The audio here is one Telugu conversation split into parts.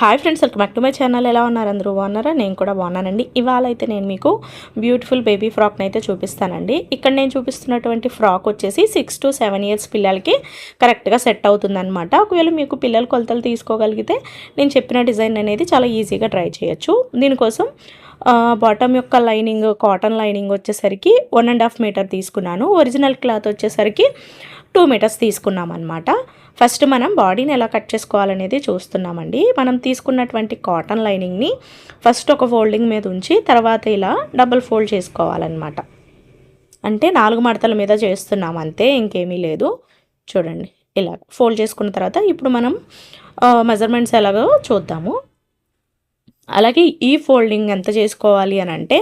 Hi friends welcome back to my channel. ఎలా ఉన్నారు అందరూ? బాగున్నారా? నేను కూడా బాగున్నానండి. ఇవాళ అయితే నేను మీకు బ్యూటిఫుల్ బేబీ ఫ్రాక్ని అయితే చూపిస్తానండి. ఇక్కడ నేను చూపిస్తున్నటువంటి ఫ్రాక్ వచ్చేసి సిక్స్ టు సెవెన్ ఇయర్స్ పిల్లలకి కరెక్ట్గా సెట్ అవుతుందన్నమాట. ఒకవేళ మీకు పిల్లల కొలతలు తీసుకోగలిగితే నేను చెప్పిన డిజైన్ అనేది చాలా ఈజీగా ట్రై చేయొచ్చు. దీనికోసం బాటమ్ యొక్క లైనింగ్ కాటన్ లైనింగ్ వచ్చేసరికి వన్ అండ్ హాఫ్ మీటర్ తీసుకున్నాను. ఒరిజినల్ క్లాత్ వచ్చేసరికి టూ మీటర్స్ తీసుకున్నాం అనమాట ఫస్ట్ మనం బాడీని ఎలా కట్ చేసుకోవాలనేది చూస్తున్నామండి. మనం తీసుకున్నటువంటి కాటన్ లైనింగ్ని ఫస్ట్ ఒక ఫోల్డింగ్ మీద ఉంచి తర్వాత ఇలా డబుల్ ఫోల్డ్ చేసుకోవాలన్నమాట. అంటే నాలుగు మడతల మీద చేస్తున్నాం అంతే ఇంకేమీ లేదు. చూడండి ఇలా ఫోల్డ్ చేసుకున్న తర్వాత ఇప్పుడు మనం మెజర్మెంట్స్ ఎలాగో చూద్దాము. అలాగే ఈ ఫోల్డింగ్ ఎంత చేసుకోవాలి అని అంటే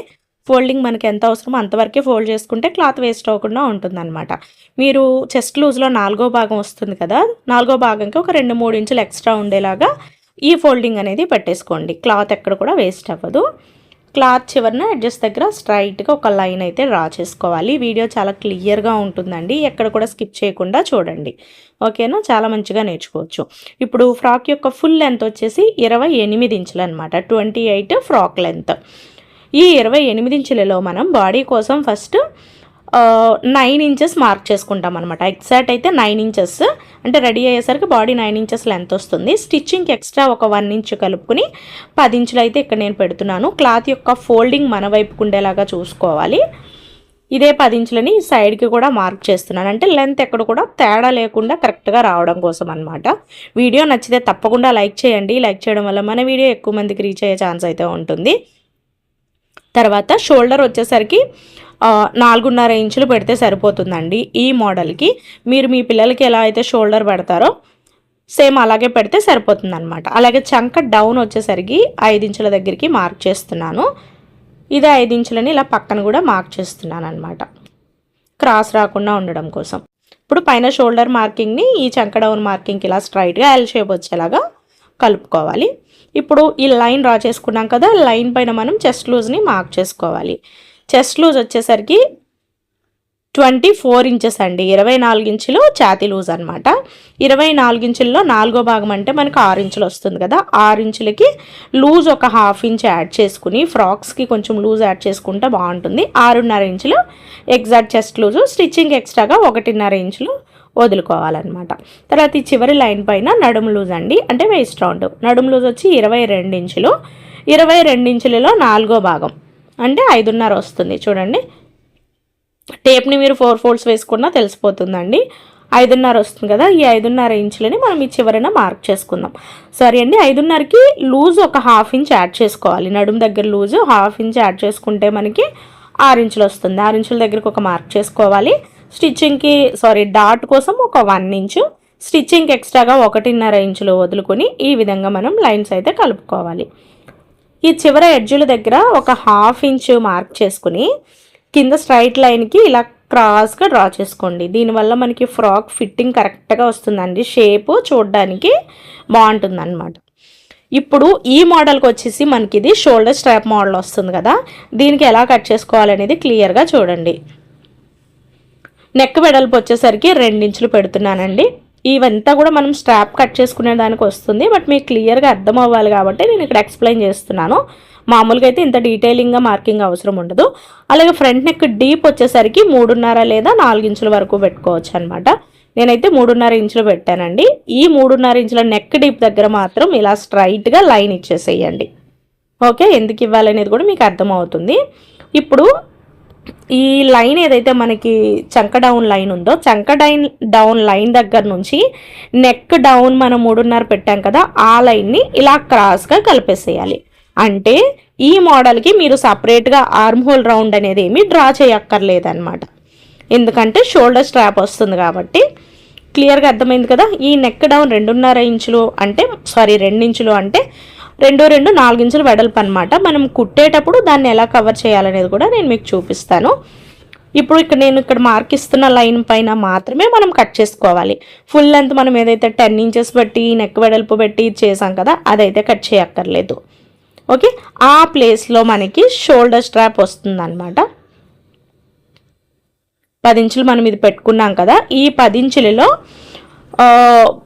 ఫోల్డింగ్ మనకి ఎంత అవసరమో అంతవరకే ఫోల్డ్ చేసుకుంటే క్లాత్ వేస్ట్ అవ్వకుండా ఉంటుందన్నమాట. మీరు చెస్ట్ లూజ్లో నాలుగో భాగం వస్తుంది కదా నాలుగో భాగంకి ఒక రెండు మూడు ఇంచులు ఎక్స్ట్రా ఉండేలాగా ఈ ఫోల్డింగ్ అనేది పెట్టేసుకోండి. క్లాత్ ఎక్కడ కూడా వేస్ట్ అవ్వదు. క్లాత్ చివరిన అడ్జస్ట్ దగ్గర స్ట్రైట్గా ఒక లైన్ అయితే డ్రా చేసుకోవాలి. వీడియో చాలా క్లియర్గా ఉంటుందండి. ఎక్కడ కూడా స్కిప్ చేయకుండా చూడండి. ఓకేనా? చాలా మంచిగా నేర్చుకోవచ్చు. ఇప్పుడు ఫ్రాక్ యొక్క ఫుల్ లెంత్ వచ్చేసి ఇరవై ఎనిమిది ఇంచులు అనమాట ట్వంటీ ఎయిట్ ఫ్రాక్ లెంత్. ఈ ఇరవై ఎనిమిది ఇంచులలో మనం బాడీ కోసం ఫస్ట్ నైన్ ఇంచెస్ మార్క్ చేసుకుంటాం అనమాట ఎగ్జాక్ట్ అయితే నైన్ ఇంచెస్. అంటే రెడీ అయ్యేసరికి బాడీ నైన్ ఇంచెస్ లెంత్ వస్తుంది. స్టిచ్చింగ్కి ఎక్స్ట్రా ఒక వన్ ఇంచ్ కలుపుకుని పది ఇంచులు అయితే ఇక్కడ నేను పెడుతున్నాను. క్లాత్ యొక్క ఫోల్డింగ్ మన వైపుకు ఉండేలాగా చూసుకోవాలి. ఇదే పది ఇంచులని సైడ్కి కూడా మార్క్ చేస్తున్నాను. అంటే లెంత్ ఎక్కడ కూడా తేడా లేకుండా కరెక్ట్గా రావడం కోసం అనమాట వీడియో నచ్చితే తప్పకుండా లైక్ చేయండి. లైక్ చేయడం వల్ల మన వీడియో ఎక్కువ మందికి రీచ్ అయ్యే ఛాన్స్ అయితే ఉంటుంది. తర్వాత షోల్డర్ వచ్చేసరికి నాలుగున్నర ఇంచులు పెడితే సరిపోతుందండి ఈ మోడల్కి. మీరు మీ పిల్లలకి ఎలా అయితే షోల్డర్ పెడతారో సేమ్ అలాగే పెడితే సరిపోతుంది అనమాట అలాగే చంక డౌన్ వచ్చేసరికి ఐదు ఇంచుల దగ్గరికి మార్క్ చేస్తున్నాను. ఇది ఐదు ఇంచులని ఇలా పక్కన కూడా మార్క్ చేస్తున్నాను అనమాట క్రాస్ రాకుండా ఉండడం కోసం. ఇప్పుడు పైన షోల్డర్ మార్కింగ్ని ఈ చంక డౌన్ మార్కింగ్కి ఇలా స్ట్రైట్గా ఎల్ షేప్ వచ్చేలాగా కలుపుకోవాలి. ఇప్పుడు ఈ లైన్ డ్రా చేసుకున్నాం కదా లైన్ పైన మనం చెస్ట్ లూజ్ని మార్క్ చేసుకోవాలి. చెస్ట్ లూజ్ వచ్చేసరికి ట్వంటీ ఫోర్ ఇంచెస్ అండి ఇరవై నాలుగు ఇంచులు ఛాతీ లూజ్ అనమాట ఇరవై నాలుగు ఇంచుల్లో నాలుగో భాగం అంటే మనకు ఆరు ఇంచులు వస్తుంది కదా ఆరు ఇంచులకి లూజ్ ఒక హాఫ్ ఇంచ్ యాడ్ చేసుకుని ఫ్రాక్స్కి కొంచెం లూజ్ యాడ్ చేసుకుంటే బాగుంటుంది. ఆరున్నర ఇంచులు ఎగ్జాక్ట్ చెస్ట్ లూజు స్టిచ్చింగ్ ఎక్స్ట్రాగా ఒకటిన్నర ఇంచులు వదులుకోవాలన్నమాట. తర్వాత ఈ చివరి లైన్ పైన నడుము లూజ్ అండి. అంటే వేస్ట్ రౌండ్ నడుము లూజ్ వచ్చి ఇరవై ఇంచులు. ఇరవై ఇంచులలో నాలుగో భాగం. అంటే ఐదున్నర వస్తుంది. చూడండి. టేప్ని మీరు ఫోర్ ఫోల్డ్స్ వేసుకున్నా తెలిసిపోతుందండి. ఐదున్నర వస్తుంది కదా. ఈ ఐదున్నర ఇంచులని మనం ఈ చివరిన మార్క్ చేసుకుందాం. సరే అండి. ఐదున్నరకి లూజ్ ఒక హాఫ్ ఇంచ్ యాడ్ చేసుకోవాలి. నడుము దగ్గర లూజ్ హాఫ్ ఇంచ్ యాడ్ చేసుకుంటే మనకి ఆరు ఇంచులు వస్తుంది. ఆరు ఇంచుల దగ్గరకు ఒక మార్క్ చేసుకోవాలి. స్టిచ్చింగ్కి సారీ డాట్ కోసం ఒక వన్ ఇంచు స్టిచ్చింగ్కి ఎక్స్ట్రాగా ఒకటిన్నర ఇంచులు వదులుకొని ఈ విధంగా మనం లైన్స్ అయితే కలుపుకోవాలి. ఈ చివర ఎడ్జుల దగ్గర ఒక హాఫ్ ఇంచు మార్క్ చేసుకుని కింద స్ట్రైట్ లైన్కి ఇలా క్రాస్గా డ్రా చేసుకోండి. దీనివల్ల మనకి ఫ్రాక్ ఫిట్టింగ్ కరెక్ట్గా వస్తుందండి. షేపు చూడడానికి బాగుంటుంది అనమాట ఇప్పుడు ఈ మోడల్కి వచ్చేసి మనకి ఇది షోల్డర్ స్ట్రాప్ మోడల్ వస్తుంది కదా. దీనికి ఎలా కట్ చేసుకోవాలనేది క్లియర్గా చూడండి. నెక్ వెడల్పు వచ్చేసరికి రెండించులు పెడుతున్నానండి. ఇవంతా కూడా మనం స్ట్రాప్ కట్ చేసుకునే దానికి వస్తుంది. బట్ మీకు క్లియర్గా అర్థం అవ్వాలి కాబట్టి నేను ఇక్కడ ఎక్స్ప్లెయిన్ చేస్తున్నాను. మామూలుగా అయితే ఇంత డీటెయిలింగ్గా మార్కింగ్ అవసరం ఉండదు. అలాగే ఫ్రంట్ నెక్ డీప్ వచ్చేసరికి మూడున్నర లేదా నాలుగు ఇంచుల వరకు పెట్టుకోవచ్చు అనమాట నేనైతే మూడున్నర ఇంచులు పెట్టానండి. ఈ మూడున్నర ఇంచుల నెక్ డీప్ దగ్గర మాత్రం ఇలా స్ట్రైట్గా లైన్ ఇచ్చేసేయండి. ఓకే? ఎందుకు ఇవ్వాలనేది కూడా మీకు అర్థమవుతుంది ఇప్పుడు ఈ లైన్ ఏదైతే మనకి చంక డౌన్ లైన్ ఉందో చంక డైన్ డౌన్ లైన్ దగ్గర నుంచి నెక్ డౌన్ మనం మూడున్నర పెట్టాం కదా ఆ లైన్ని ఇలా క్రాస్గా కలిపేసేయాలి. అంటే ఈ మోడల్కి మీరు సపరేట్గా ఆర్మ్ హోల్ రౌండ్ అనేది ఏమి డ్రా చేయక్కర్లేదన్నమాట. ఎందుకంటే షోల్డర్ స్ట్రాప్ వస్తుంది కాబట్టి క్లియర్గా అర్థమైంది కదా ఈ నెక్ డౌన్ రెండున్నర ఇంచులు అంటే సారీ రెండు ఇంచులు అంటే రెండు రెండు నాలుగు ఇంచులు వెడల్పు అనమాట మనం కుట్టేటప్పుడు దాన్ని ఎలా కవర్ చేయాలనేది కూడా నేను మీకు చూపిస్తాను. ఇప్పుడు ఇక్కడ నేను ఇక్కడ మార్క్ ఇస్తున్న లైన్ పైన మాత్రమే మనం కట్ చేసుకోవాలి. ఫుల్ లెంత్ మనం ఏదైతే టెన్ ఇంచెస్ పెట్టి నెక్ వెడల్పు పెట్టి చేసాం కదా అదైతే కట్ చేయక్కర్లేదు. ఓకే ఆ ప్లేస్లో మనకి షోల్డర్ స్ట్రాప్ వస్తుంది అనమాట పది ఇంచులు మనం ఇది పెట్టుకున్నాం కదా ఈ పది ఇంచులలో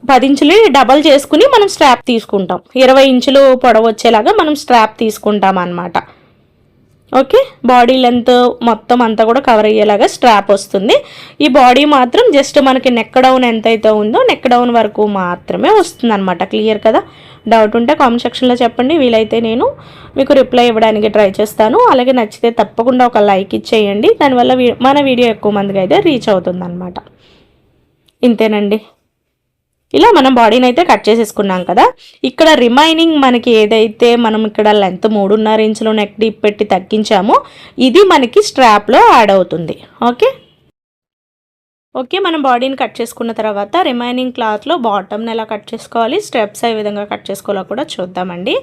పది ఇంచులు డబల్ చేసుకుని మనం స్ట్రాప్ తీసుకుంటాం. ఇరవై ఇంచులు పొడవు వచ్చేలాగా మనం స్ట్రాప్ తీసుకుంటాం అనమాట ఓకే? బాడీ లెంత్ మొత్తం అంతా కూడా కవర్ అయ్యేలాగా స్ట్రాప్ వస్తుంది. ఈ బాడీ మాత్రం జస్ట్ మనకి నెక్ డౌన్ ఎంతైతే ఉందో నెక్ డౌన్ వరకు మాత్రమే వస్తుంది అనమాట క్లియర్ కదా? డౌట్ ఉంటే కామెంట్ సెక్షన్లో చెప్పండి. వీలైతే నేను మీకు రిప్లై ఇవ్వడానికి ట్రై చేస్తాను. అలాగే నచ్చితే తప్పకుండా ఒక లైక్ ఇచ్చేయండి. దానివల్ల వీ- మన వీడియో ఎక్కువ మందికి అయితే రీచ్ అవుతుంది అనమాట ఇంతేనండి. ఇలా మనం బాడీని అయితే కట్ చేసేసుకున్నాం కదా. ఇక్కడ రిమైనింగ్ మనకి ఏదైతే మనం ఇక్కడ లెంత్ మూడున్నర ఇంచులో నెక్ డీప్ పెట్టి తగ్గించామో ఇది మనకి స్ట్రాప్లో యాడ్ అవుతుంది. ఓకే? ఓకే మనం బాడీని కట్ చేసుకున్న తర్వాత రిమైనింగ్ క్లాత్లో బాటమ్ని ఎలా కట్ చేసుకోవాలి స్టెప్స్ ఏ విధంగా కట్ చేసుకోవాలో కూడా చూద్దామండి.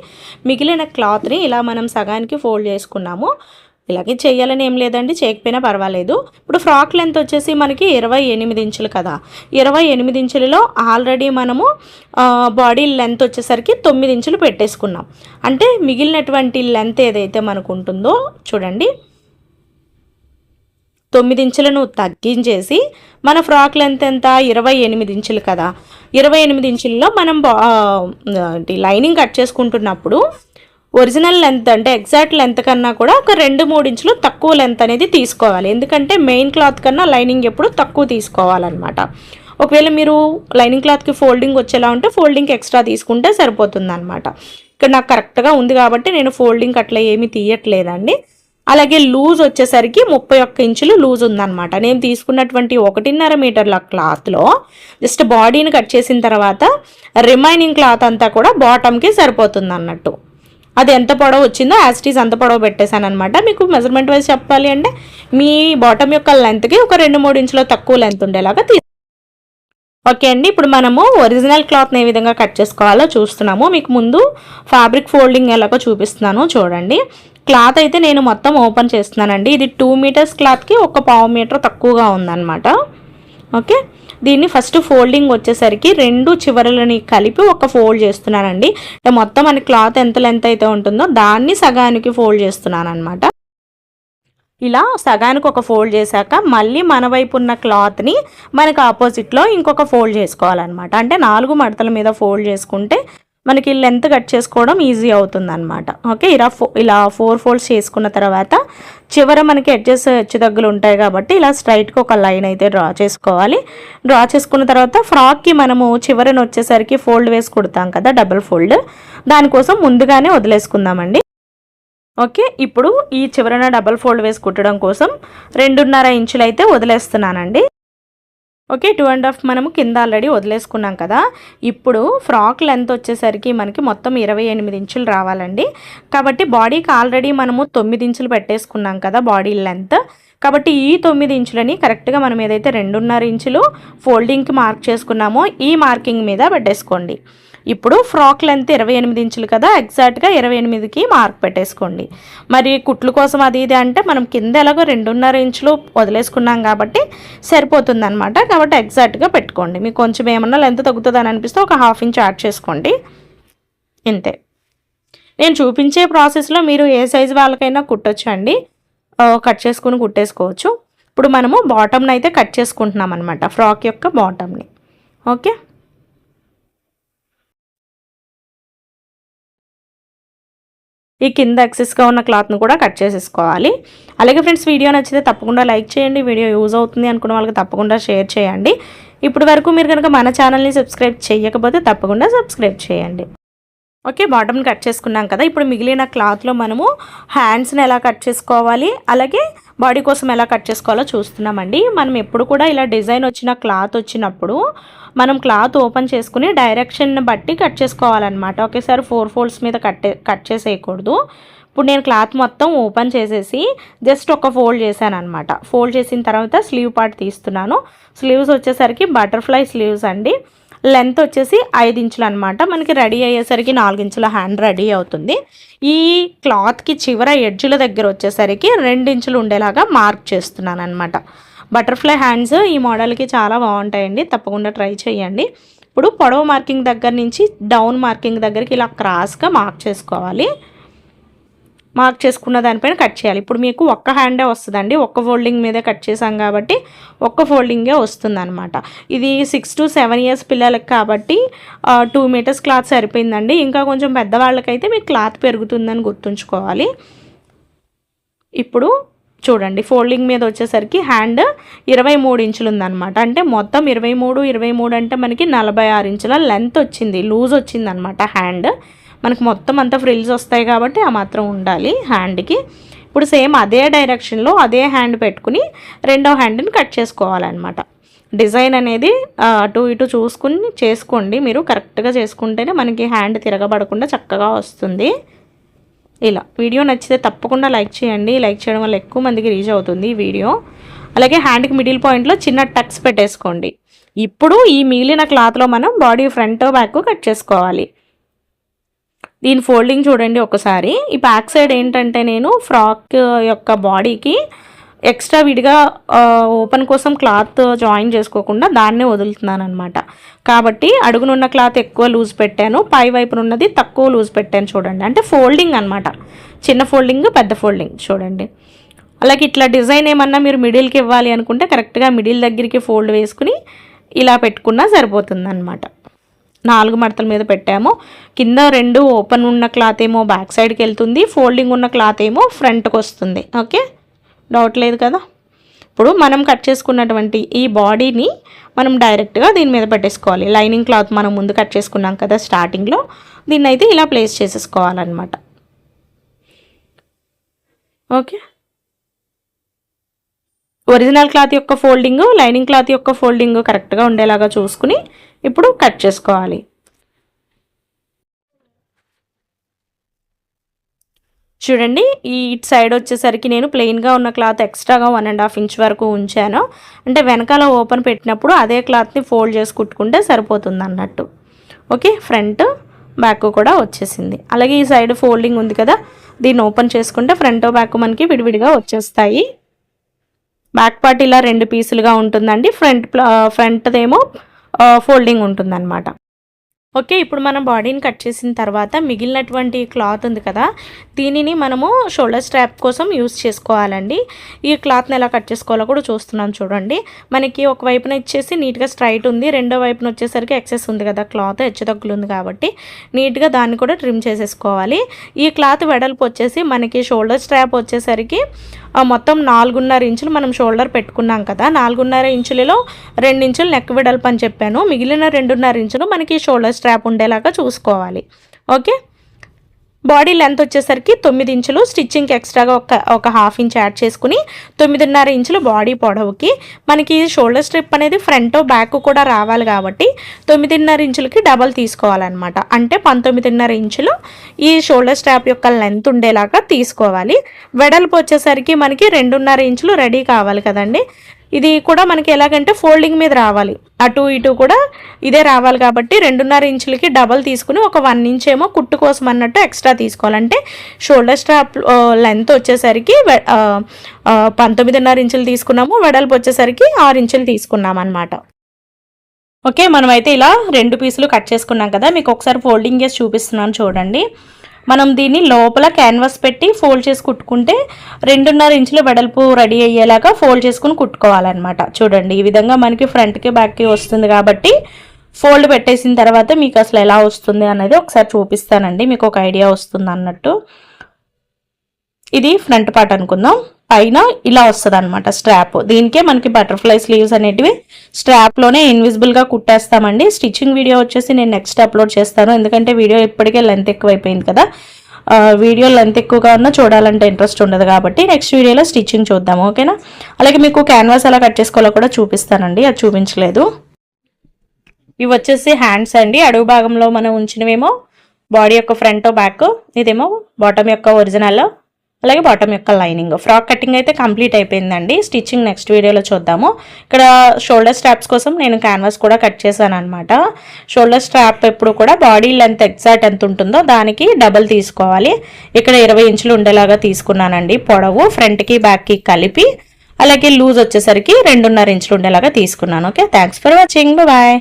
మిగిలిన క్లాత్ని ఇలా మనం సగానికి ఫోల్డ్ చేసుకున్నాము. ఇలాగే చేయాలని ఏం లేదండి చేయకపోయినా పర్వాలేదు. ఇప్పుడు ఫ్రాక్ లెంత్ వచ్చేసి మనకి ఇరవై ఎనిమిది ఇంచులు కదా. ఇరవై ఎనిమిది ఇంచులలో ఆల్రెడీ మనము బాడీ లెంత్ వచ్చేసరికి తొమ్మిది ఇంచులు పెట్టేసుకున్నాం. అంటే మిగిలినటువంటి లెంత్ ఏదైతే మనకు ఉంటుందో చూడండి. తొమ్మిది ఇంచులను తగ్గించేసి మన ఫ్రాక్ లెంత్ ఎంత? ఇరవై ఎనిమిది ఇంచులు కదా. ఇరవై ఎనిమిది ఇంచుల్లో మనం బా- లైనింగ్ కట్ చేసుకుంటున్నప్పుడు ఒరిజినల్ లెంత్ అంటే ఎగ్జాక్ట్ లెంత్ కన్నా కూడా ఒక రెండు మూడు ఇంచులు తక్కువ లెంత్ అనేది తీసుకోవాలి. ఎందుకంటే మెయిన్ క్లాత్ కన్నా లైనింగ్ ఎప్పుడు తక్కువ తీసుకోవాలన్నమాట. ఒకవేళ మీరు లైనింగ్ క్లాత్కి ఫోల్డింగ్ వచ్చేలా ఉంటే ఫోల్డింగ్ ఎక్స్ట్రా తీసుకుంటే సరిపోతుందన్నమాట. ఇక్కడ నాకు కరెక్ట్గా ఉంది కాబట్టి నేను ఫోల్డింగ్ అట్లా ఏమీ తీయట్లేదండి. అలాగే లూజ్ వచ్చేసరికి ముప్పై ఒక్క ఇంచులు లూజ్ ఉందన్నమాట. నేను తీసుకున్నటువంటి ఒకటిన్నర మీటర్ల క్లాత్లో జస్ట్ బాడీని కట్ చేసిన తర్వాత రిమైనింగ్ క్లాత్ అంతా కూడా బాటమ్కి సరిపోతుంది అన్నట్టు అది ఎంత పొడవు వచ్చిందో యాస్టీస్ అంత పొడవు పెట్టేశాను అనమాట మీకు మెజర్మెంట్ వైజ్ చెప్పాలి అంటే మీ బాటమ్ యొక్క లెంత్కి ఒక రెండు మూడు ఇంచులో తక్కువ లెంత్ ఉండేలాగా తీ ఓకే అండి ఇప్పుడు మనము ఒరిజినల్ క్లాత్ని ఏ విధంగా కట్ చేసుకోవాలో చూస్తున్నాము. మీకు ముందు ఫ్యాబ్రిక్ ఫోల్డింగ్ ఎలాగో చూపిస్తున్నాను చూడండి. క్లాత్ అయితే నేను మొత్తం ఓపెన్ చేస్తున్నానండి. ఇది టూ మీటర్స్ క్లాత్కి ఒక పావు మీటర్ తక్కువగా ఉందన్నమాట. ఓకే దీన్ని ఫస్ట్ ఫోల్డింగ్ వచ్చేసరికి రెండు చివరలని కలిపి ఒక ఫోల్డ్ చేస్తున్నానండి. అంటే మొత్తం మన క్లాత్ ఎంత లెంత్ అయితే ఉంటుందో దాన్ని సగానికి ఫోల్డ్ చేస్తున్నాను అనమాట ఇలా సగానికి ఒక ఫోల్డ్ చేశాక మళ్ళీ మన వైపు ఉన్న క్లాత్ని మనకు ఆపోజిట్లో ఇంకొక ఫోల్డ్ చేసుకోవాలన్నమాట. అంటే నాలుగు మడతల మీద ఫోల్డ్ చేసుకుంటే మనకి లెంత్ కట్ చేసుకోవడం ఈజీ అవుతుందన్నమాట. ఓకే ఇలా ఫో ఇలా ఫోర్ ఫోల్డ్స్ చేసుకున్న తర్వాత చివర మనకి ఎడ్జెస్ హెచ్చు దగ్గులు ఉంటాయి కాబట్టి ఇలా స్ట్రైట్గా ఒక లైన్ అయితే డ్రా చేసుకోవాలి. డ్రా చేసుకున్న తర్వాత ఫ్రాక్కి మనము చివరన వచ్చేసరికి ఫోల్డ్ వేసి కుడతాం కదా డబుల్ ఫోల్డ్ దానికోసం ముందుగానే వదిలేసుకుందామండి. ఓకే ఇప్పుడు ఈ చివరన డబల్ ఫోల్డ్ వేసి కుట్టడం కోసం రెండున్నర ఇంచులైతే వదిలేస్తున్నానండి. ఓకే టూ అండ్ హాఫ్ మనము కింద ఆల్రెడీ వదిలేసుకున్నాం కదా. ఇప్పుడు ఫ్రాక్ లెంత్ వచ్చేసరికి మనకి మొత్తం ఇరవై ఎనిమిది ఇంచులు రావాలండి. కాబట్టి బాడీకి ఆల్రెడీ మనము తొమ్మిది ఇంచులు పెట్టేసుకున్నాం కదా బాడీ లెంత్ కాబట్టి ఈ తొమ్మిది ఇంచులని కరెక్ట్గా మనం ఏదైతే రెండున్నర ఇంచులు ఫోల్డింగ్కి మార్క్ చేసుకున్నామో ఈ మార్కింగ్ మీద పెట్టేసుకోండి. ఇప్పుడు ఫ్రాక్ లెంత్ ఇరవై ఎనిమిది ఇంచులు కదా ఎగ్జాక్ట్గా ఇరవై ఎనిమిదికి మార్క్ పెట్టేసుకోండి. మరి కుట్లు కోసం అది ఇది అంటే మనం కింద ఎలాగో రెండున్నర ఇంచులు వదిలేసుకున్నాం కాబట్టి సరిపోతుంది అనమాట కాబట్టి ఎగ్జాక్ట్గా పెట్టుకోండి. మీకు కొంచెం ఏమన్నా లెంత్ తగ్గుతుందని అనిపిస్తే ఒక హాఫ్ ఇంచ్ యాడ్ చేసుకోండి. ఇంతే. నేను చూపించే ప్రాసెస్లో మీరు ఏ సైజు వాళ్ళకైనా కుట్టొచ్చు అండి కట్ చేసుకుని కుట్టేసుకోవచ్చు. ఇప్పుడు మనము బాటమ్ని అయితే కట్ చేసుకుంటున్నాం అనమాట ఫ్రాక్ యొక్క బాటమ్ని. ఓకే? ఈ కింద ఎక్సెస్గా ఉన్న క్లాత్ను కూడా కట్ చేసేసుకోవాలి. అలాగే ఫ్రెండ్స్ వీడియో నచ్చితే తప్పకుండా లైక్ చేయండి. వీడియో యూజ్ అవుతుంది అనుకున్న వాళ్ళకి తప్పకుండా షేర్ చేయండి. ఇప్పుడు వరకు మీరు కనుక మన ఛానల్ని సబ్స్క్రైబ్ చేయకపోతే తప్పకుండా సబ్స్క్రైబ్ చేయండి. ఓకే బాటమ్ని కట్ చేసుకున్నాం కదా. ఇప్పుడు మిగిలిన క్లాత్లో మనము హ్యాండ్స్ని ఎలా కట్ చేసుకోవాలి అలాగే బాడీ కోసం ఎలా కట్ చేసుకోవాలో చూస్తున్నామండి. మనం ఎప్పుడు కూడా ఇలా డిజైన్ వచ్చిన క్లాత్ వచ్చినప్పుడు మనం క్లాత్ ఓపెన్ చేసుకుని డైరెక్షన్ బట్టి కట్ చేసుకోవాలన్నమాట. ఒకేసారి ఫోర్ ఫోల్డ్స్ మీద కట్ కట్ చేసేయకూడదు. ఇప్పుడు నేను క్లాత్ మొత్తం ఓపెన్ చేసేసి జస్ట్ ఒక ఫోల్డ్ చేశాను అనమాట ఫోల్డ్ చేసిన తర్వాత స్లీవ్ పార్ట్ తీస్తున్నాను. స్లీవ్స్ వచ్చేసరికి బటర్ఫ్లై స్లీవ్స్ అండి. లెంత్ వచ్చేసి ఐదు ఇంచులు అనమాట మనకి రెడీ అయ్యేసరికి నాలుగు ఇంచుల హ్యాండ్ రెడీ అవుతుంది. ఈ క్లాత్కి చివర ఎడ్జుల దగ్గర వచ్చేసరికి రెండు ఇంచులు ఉండేలాగా మార్క్ చేస్తున్నాను అనమాట బటర్ఫ్లై హ్యాండ్స్ ఈ మోడల్కి చాలా బాగుంటాయండి. తప్పకుండా ట్రై చేయండి. ఇప్పుడు పొడవు మార్కింగ్ దగ్గర నుంచి డౌన్ మార్కింగ్ దగ్గరికి ఇలా క్రాస్గా మార్క్ చేసుకోవాలి. మార్క్ చేసుకున్న దానిపైన కట్ చేయాలి. ఇప్పుడు మీకు ఒక్క హ్యాండే వస్తుందండి. ఒక్క ఫోల్డింగ్ మీదే కట్ చేసాం కాబట్టి ఒక్క ఫోల్డింగే వస్తుంది అనమాట ఇది సిక్స్ టు సెవెన్ ఇయర్స్ పిల్లలకి కాబట్టి టూ మీటర్స్ క్లాత్ సరిపోయిందండి. ఇంకా కొంచెం పెద్దవాళ్ళకైతే మీకు క్లాత్ పెరుగుతుందని గుర్తుంచుకోవాలి. ఇప్పుడు చూడండి ఫోల్డింగ్ మీద వచ్చేసరికి హ్యాండ్ ఇరవై మూడు ఇంచులు ఉందన్నమాట అంటే మొత్తం ఇరవై మూడు ఇరవై మూడు అంటే మనకి నలభై ఆరు ఇంచుల లెంత్ వచ్చింది లూజ్ వచ్చింది అనమాట హ్యాండ్. మనకు మొత్తం అంతా ఫ్రిల్స్ వస్తాయి కాబట్టి ఆ మాత్రం ఉండాలి హ్యాండ్కి. ఇప్పుడు సేమ్ అదే డైరెక్షన్లో అదే హ్యాండ్ పెట్టుకుని రెండో హ్యాండ్ని కట్ చేసుకోవాలన్నమాట. డిజైన్ అనేది అటు ఇటు చూసుకుని చేసుకోండి మీరు. కరెక్ట్గా చేసుకుంటేనే మనకి హ్యాండ్ తిరగబడకుండా చక్కగా వస్తుంది. ఇలా. వీడియో నచ్చితే తప్పకుండా లైక్ చేయండి. లైక్ చేయడం వల్ల ఎక్కువ మందికి రీచ్ అవుతుంది ఈ వీడియో. అలాగే హ్యాండ్కి మిడిల్ పాయింట్లో చిన్న టక్స్ పెట్టేసుకోండి. ఇప్పుడు ఈ మిగిలిన క్లాత్లో మనం బాడీ ఫ్రంట్ బ్యాక్ కట్ చేసుకోవాలి. దీని ఫోల్డింగ్ చూడండి ఒకసారి. ఈ బ్యాక్ సైడ్ ఏంటంటే నేను ఫ్రాక్ యొక్క బాడీకి ఎక్స్ట్రా విడిగా ఓపెన్ కోసం క్లాత్ జాయిన్ చేసుకోకుండా దాన్నే వదులుతున్నాను అనమాట కాబట్టి అడుగునున్న క్లాత్ ఎక్కువ లూజ్ పెట్టాను. పై వైపున ఉన్నది తక్కువ లూజ్ పెట్టాను చూడండి. అంటే ఫోల్డింగ్ అనమాట చిన్న ఫోల్డింగ్ పెద్ద ఫోల్డింగ్ చూడండి. అలాగే ఇట్లా డిజైన్ ఏమన్నా మీరు మిడిల్కి ఇవ్వాలి అనుకుంటే కరెక్ట్గా మిడిల్ దగ్గరికి ఫోల్డ్ వేసుకుని ఇలా పెట్టుకున్నా సరిపోతుంది అనమాట నాలుగు మడతల మీద పెట్టాము. కింద రెండు ఓపెన్ ఉన్న క్లాత్ ఏమో బ్యాక్ సైడ్కి వెళ్తుంది. ఫోల్డింగ్ ఉన్న క్లాత్ ఏమో ఫ్రంట్కి వస్తుంది. ఓకే? డౌట్ లేదు కదా? ఇప్పుడు మనం కట్ చేసుకున్నటువంటి ఈ బాడీని మనం డైరెక్ట్గా దీని మీద పెట్టేసుకోవాలి. లైనింగ్ క్లాత్ మనం ముందు కట్ చేసుకున్నాం కదా స్టార్టింగ్లో. దీన్ని అయితే ఇలా ప్లేస్ చేసేసుకోవాలన్నమాట. ఓకే? ఒరిజినల్ క్లాత్ యొక్క ఫోల్డింగ్ లైనింగ్ క్లాత్ యొక్క ఫోల్డింగ్ కరెక్ట్గా ఉండేలాగా చూసుకుని ఇప్పుడు కట్ చేసుకోవాలి. చూడండి ఈ ఇటు సైడ్ వచ్చేసరికి నేను ప్లెయిన్గా ఉన్న క్లాత్ ఎక్స్ట్రాగా వన్ అండ్ హాఫ్ ఇంచ్ వరకు ఉంచాను. అంటే వెనకాల ఓపెన్ పెట్టినప్పుడు అదే క్లాత్ని ఫోల్డ్ చేసి కుట్టుకుంటే సరిపోతుంది అన్నట్టు ఓకే ఫ్రంట్ బ్యాక్ కూడా వచ్చేసింది. అలాగే ఈ సైడ్ ఫోల్డింగ్ ఉంది కదా దీన్ని ఓపెన్ చేసుకుంటే ఫ్రంట్ బ్యాక్ మనకి విడివిడిగా వచ్చేస్తాయి. బ్యాక్ పార్ట్ ఇలా రెండు పీసులుగా ఉంటుందండి. ఫ్రంట్ ఫ్రంట్దేమో ఫోల్డింగ్ ఉంటుందన్నమాట. ఓకే ఇప్పుడు మనం బాడీని కట్ చేసిన తర్వాత మిగిలినటువంటి క్లాత్ ఉంది కదా దీనిని మనము షోల్డర్ స్ట్రాప్ కోసం యూస్ చేసుకోవాలండి. ఈ క్లాత్ని ఎలా కట్ చేసుకోవాలో కూడా చూస్తున్నాం చూడండి. మనకి ఒక వైపున ఇచ్చేసి నీట్గా స్ట్రైట్ ఉంది రెండో వైపున వచ్చేసరికి ఎక్సెస్ ఉంది కదా క్లాత్ హెచ్చుతగ్గులు ఉంది కాబట్టి నీట్గా దాన్ని కూడా ట్రిమ్ చేసేసుకోవాలి. ఈ క్లాత్ వెడల్పు వచ్చేసి మనకి షోల్డర్ స్ట్రాప్ వచ్చేసరికి మొత్తం నాలుగున్నర ఇంచులు మనం షోల్డర్ పెట్టుకున్నాం కదా నాలుగున్నర ఇంచులలో రెండు ఇంచులు నెక్ వెడల్పు అని చెప్పాను. మిగిలిన రెండున్నర ఇంచులు మనకి షోల్డర్ స్ట్రాప్ ఉండేలాగా చూసుకోవాలి. ఓకే బాడీ లెంత్ వచ్చేసరికి తొమ్మిది ఇంచులు. స్టిచ్చింగ్కి ఎక్స్ట్రాగా ఒక ఒక హాఫ్ ఇంచ్ యాడ్ చేసుకుని తొమ్మిదిన్నర ఇంచులు బాడీ పొడవుకి. మనకి షోల్డర్ స్ట్రిప్ అనేది ఫ్రంట్ బ్యాక్ కూడా రావాలి కాబట్టి తొమ్మిదిన్నర ఇంచులకి డబల్ తీసుకోవాలన్నమాట. అంటే పంతొమ్మిదిన్నర ఇంచులు ఈ షోల్డర్ స్ట్రాప్ యొక్క లెంత్ ఉండేలాగా తీసుకోవాలి. వెడల్పు వచ్చేసరికి మనకి రెండున్నర ఇంచులు రెడీ కావాలి కదండి. ఇది కూడా మనకి ఎలాగంటే ఫోల్డింగ్ మీద రావాలి. అటు ఇటు కూడా ఇదే రావాలి కాబట్టి రెండున్నర ఇంచులకి డబల్ తీసుకుని ఒక వన్ ఇంచ్ ఏమో కుట్టు కోసం అన్నట్టు ఎక్స్ట్రా తీసుకోవాలంటే షోల్డర్ స్ట్రాప్ లెంత్ వచ్చేసరికి పంతొమ్మిదిన్నర ఇంచులు తీసుకున్నాము. వెడల్పు వచ్చేసరికి ఆరు ఇంచులు తీసుకున్నాం అనమాట ఓకే మనమైతే ఇలా రెండు పీసులు కట్ చేసుకున్నాం కదా. మీకు ఒకసారి ఫోల్డింగ్ చేసి చూపిస్తున్నాను చూడండి. మనం దీన్ని లోపల క్యాన్వాస్ పెట్టి ఫోల్డ్ చేసి కుట్టుకుంటే రెండున్నర ఇంచుల వెడల్పు రెడీ అయ్యేలాగా ఫోల్డ్ చేసుకుని కుట్టుకోవాలన్నమాట. చూడండి ఈ విధంగా మనకి ఫ్రంట్కి బ్యాక్కి వస్తుంది కాబట్టి ఫోల్డ్ పెట్టేసిన తర్వాత మీకు అసలు ఎలా వస్తుంది అనేది ఒకసారి చూపిస్తానండి మీకు ఒక ఐడియా వస్తుంది అన్నట్టు. ఇది ఫ్రంట్ పార్ట్ అనుకుందాం. పైన ఇలా వస్తుంది అనమాట స్ట్రాప్ దీనికే మనకి బటర్ఫ్లై స్లీవ్స్ అనేటివి స్ట్రాప్లోనే ఇన్విజిబుల్గా కుట్టేస్తామండి. స్టిచ్చింగ్ వీడియో వచ్చేసి నేను నెక్స్ట్ అప్లోడ్ చేస్తాను. ఎందుకంటే వీడియో ఇప్పటికే లెంత్ ఎక్కువైపోయింది కదా. వీడియో లెంత్ ఎక్కువగా ఉన్నా చూడాలంటే ఇంట్రెస్ట్ ఉండదు కాబట్టి నెక్స్ట్ వీడియోలో స్టిచ్చింగ్ చూద్దాం. ఓకేనా అలాగే మీకు క్యాన్వాస్ ఎలా కట్ చేసుకోవాలో కూడా చూపిస్తానండి. అది చూపించలేదు. ఇవి వచ్చేసి హ్యాండ్స్ అండి. అడుగు భాగంలో మనం ఉంచినవేమో బాడీ యొక్క ఫ్రంట్ బ్యాక్ ఇదేమో బాటమ్ యొక్క ఒరిజినల్ అలాగే బాటమ్ యొక్క లైనింగ్ ఫ్రాక్ కటింగ్ అయితే కంప్లీట్ అయిపోయిందండి. స్టిచ్చింగ్ నెక్స్ట్ వీడియోలో చూద్దాము. ఇక్కడ షోల్డర్ స్ట్రాప్స్ కోసం నేను క్యాన్వాస్ కూడా కట్ చేశాను అనమాట షోల్డర్ స్ట్రాప్ ఎప్పుడు కూడా బాడీ లెంత్ ఎగ్జాక్ట్ ఎంత ఉంటుందో దానికి డబల్ తీసుకోవాలి. ఇక్కడ ఇరవై ఇంచులు ఉండేలాగా తీసుకున్నానండి. పొడవు ఫ్రంట్కి బ్యాక్కి కలిపి. అలాగే లూజ్ వచ్చేసరికి రెండున్నర ఇంచులు ఉండేలాగా తీసుకున్నాను. Okay thanks for watching bye